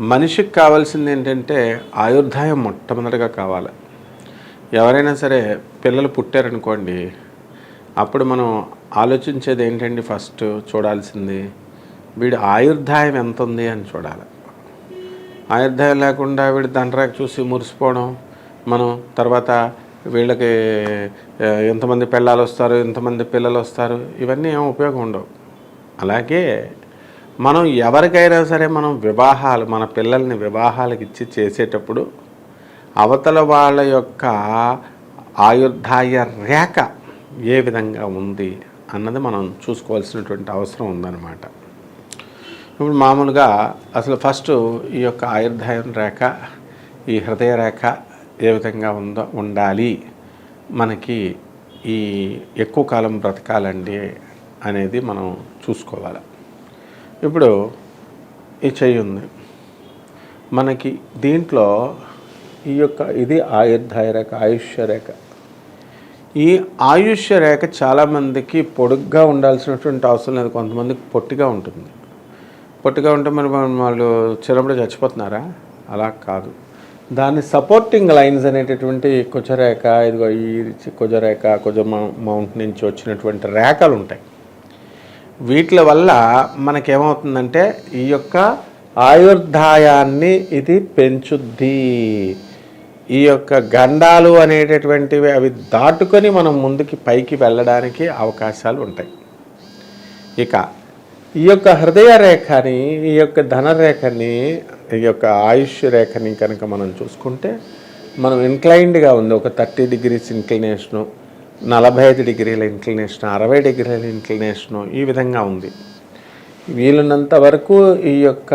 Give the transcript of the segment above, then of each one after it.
మనిషికి కావాల్సింది ఏంటంటే ఆయుర్దాయం మొట్టమొదటిగా కావాలి. ఎవరైనా సరే పిల్లలు పుట్టారనుకోండి అప్పుడు మనం ఆలోచించేది ఏంటండి ఫస్ట్ చూడాల్సింది వీడి ఆయుర్దాయం ఎంత ఉంది అని చూడాలి. ఆయుర్దాయం లేకుండా వీడి దండరాక చూసి మురిసిపోవడం మనం తర్వాత వీళ్ళకి ఎంతమంది పిల్లలు వస్తారు ఎంతమంది పిల్లలు వస్తారు ఇవన్నీ ఏం ఉపయోగం ఉండవు. అలాగే మనం ఎవరికైనా సరే మనం వివాహాలు మన పిల్లల్ని వివాహాలకు ఇచ్చి చేసేటప్పుడు అవతల వాళ్ళ యొక్క ఆయుర్ధాయ రేఖ ఏ విధంగా ఉంది అన్నది మనం చూసుకోవాల్సినటువంటి అవసరం ఉందన్నమాట. ఇప్పుడు మామూలుగా అసలు ఫస్ట్ ఈ యొక్క ఆయుర్ధాయం రేఖ ఈ హృదయ రేఖ ఏ విధంగా ఉందో ఉండాలి మనకి ఈ ఎక్కువ కాలం బ్రతకాలండి అనేది మనం చూసుకోవాలి. ఇప్పుడు ఈ చెయ్యి ఉంది. మనకి దీంట్లో ఈ యొక్క ఇది ఆయుర్ధాయ రేఖ ఆయుష్య రేఖ. ఈ ఆయుష్య రేఖ చాలామందికి పొడుగ్గా ఉండాల్సినటువంటి అవసరం లేదు. కొంతమందికి పొట్టిగా ఉంటుంది. పొట్టిగా ఉంటే మరి మనం వాళ్ళు చిన్నప్పుడు చచ్చిపోతున్నారా? అలా కాదు. దాని సపోర్టింగ్ లైన్స్ అనేటటువంటి కుజరేఖ ఇదిగో ఈ కుజరేఖ కుజ మౌంట్ నుంచి వచ్చినటువంటి రేఖలు ఉంటాయి. వీటి వల్ల మనకేమవుతుందంటే ఈ యొక్క ఆయుర్దాయాన్ని ఇది పెంచుద్ది. ఈ యొక్క గండాలు అనేటటువంటివి అవి దాటుకొని మనం ముందుకి పైకి వెళ్ళడానికి అవకాశాలు ఉంటాయి. ఇక ఈ యొక్క హృదయ రేఖని ఈ యొక్క ధనరేఖని ఈ యొక్క ఆయుష్ రేఖని కనుక మనం చూసుకుంటే మనం ఇన్క్లైన్డ్గా ఉంది. ఒక థర్టీ డిగ్రీస్ ఇంక్లినేషను నలభై ఐదు డిగ్రీల ఇంక్లినేషన్ అరవై డిగ్రీల ఇంక్లినేషను ఈ విధంగా ఉంది. వీలున్నంత వరకు ఈ యొక్క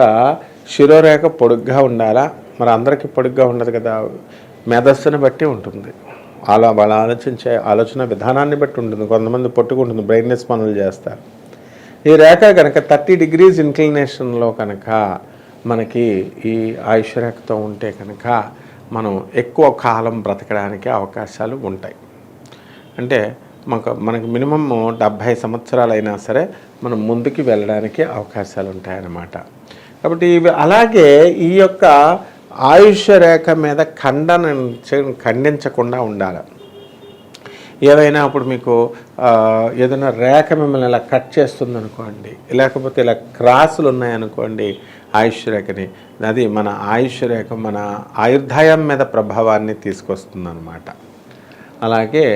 శిరోరేఖ పొడుగ్గా ఉండాలా? మరి అందరికీ పొడుగ్గా ఉండదు కదా. మేధస్సును బట్టి ఉంటుంది. అలా వాళ్ళ ఆలోచించే ఆలోచన విధానాన్ని బట్టి ఉంటుంది. కొంతమంది పొట్టుకుంటుంది బ్రైట్నెస్ పనులు చేస్తారు. ఈ రేఖ కనుక థర్టీ డిగ్రీస్ ఇన్క్లినేషన్లో కనుక మనకి ఈ ఆయుష్ రేఖతో ఉంటే కనుక మనం ఎక్కువ కాలం బ్రతకడానికి అవకాశాలు ఉంటాయి. అంటే మాకు మనకు మినిమమ్ డెబ్భై సంవత్సరాలైనా సరే మనం ముందుకు వెళ్ళడానికి అవకాశాలు ఉంటాయన్నమాట కాబట్టి ఇవి అలాగే ఈ యొక్క ఆయుష్ రేఖ మీద ఖండన ఖండించకుండా ఉండాలి. ఏదైనా అప్పుడు మీకు ఏదైనా రేఖ మిమ్మల్ని ఇలా కట్ చేస్తుంది అనుకోండి లేకపోతే ఇలా క్రాసులు ఉన్నాయనుకోండి ఆయుష్ రేఖని అది మన ఆయుష్ రేఖ మన ఆయుర్దాయం మీద ప్రభావాన్ని తీసుకొస్తుందన్నమాట. అలాగే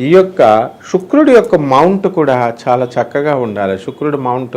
ఈ యొక్క శుక్రుడి యొక్క మౌంట్ కూడా చాలా చక్కగా ఉండాలి. శుక్రుడి మౌంట్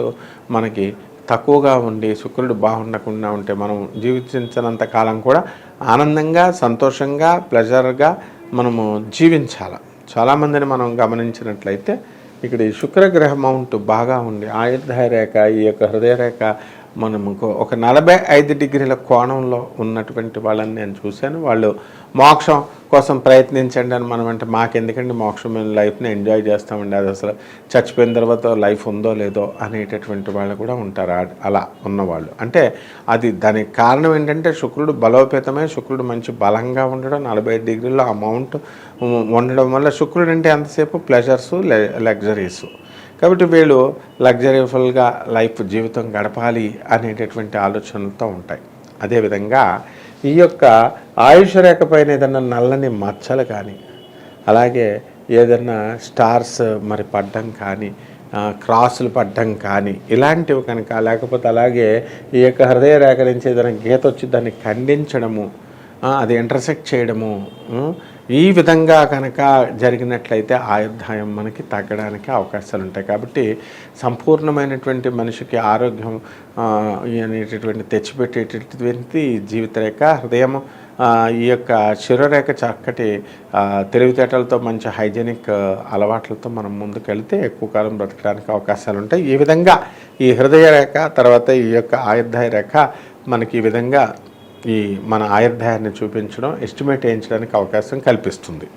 మనకి తక్కువగా ఉండి శుక్రుడు బాగుండకుండా ఉంటే మనం జీవించినంత కాలం కూడా ఆనందంగా సంతోషంగా ప్లెజర్గా మనము జీవించాలి. చాలామందిని మనం గమనించినట్లయితే ఇక్కడ ఈ శుక్రగ్రహ మౌంట్ బాగా ఉండి ఆయుర్దాయ రేఖ ఈ యొక్క హృదయ రేఖ మనము ఒక నలభై ఐదు డిగ్రీల కోణంలో ఉన్నటువంటి వాళ్ళని నేను చూశాను. వాళ్ళు మోక్షం కోసం ప్రయత్నించండి అని మనం అంటే మాకెందుకండి మోక్షం మేము లైఫ్ని ఎంజాయ్ చేస్తామండి? అది అసలు చచ్చిపోయిన తర్వాత లైఫ్ ఉందో లేదో అనేటటువంటి వాళ్ళు కూడా ఉంటారు అలా ఉన్నవాళ్ళు. అంటే అది దానికి కారణం ఏంటంటే శుక్రుడు బలోపేతమై శుక్రుడు మంచి బలంగా ఉండడం నలభై ఐదు డిగ్రీలో అమౌంట్ ఉండడం వల్ల శుక్రుడు అంటే ఎంతసేపు? Pleasures luxuries. కాబట్టి వీళ్ళు లగ్జరీఫుల్గా లైఫ్ జీవితం గడపాలి అనేటటువంటి ఆలోచనలతో ఉంటాయి. అదేవిధంగా ఈ యొక్క ఆయుష రేఖ పైన ఏదన్నా నల్లని మచ్చలు కానీ అలాగే ఏదన్నా స్టార్స్ మరి పడ్డం కానీ క్రాసులు పడ్డం కానీ ఇలాంటివి కనుక లేకపోతే అలాగే ఈ యొక్క హృదయ రేఖ నుంచి ఏదైనా గీత వచ్చి దాన్ని ఖండించడము అది ఇంటర్సెక్ట్ చేయడము ఈ విధంగా కనుక జరిగినట్లయితే ఆయుర్దాయం మనకి తగ్గడానికి అవకాశాలు ఉంటాయి కాబట్టి సంపూర్ణమైనటువంటి మనిషికి ఆరోగ్యం అనేటటువంటి తెచ్చిపెట్టేటటువంటి జీవితరేఖ హృదయం ఈ యొక్క శిరరేఖ చక్కటి తెలివితేటలతో మంచి హైజెనిక్ అలవాట్లతో మనం ముందుకెళ్తే ఎక్కువ కాలం బ్రతకడానికి అవకాశాలు ఉంటాయి ఈ విధంగా ఈ హృదయ రేఖ తర్వాత ఈ యొక్క ఆయుర్దాయ రేఖ మనకి ఈ విధంగా ఈ మన ఆయుర్దాయాన్ని చూపించడం ఎస్టిమేట్ వేయించడానికి అవకాశం కల్పిస్తుంది.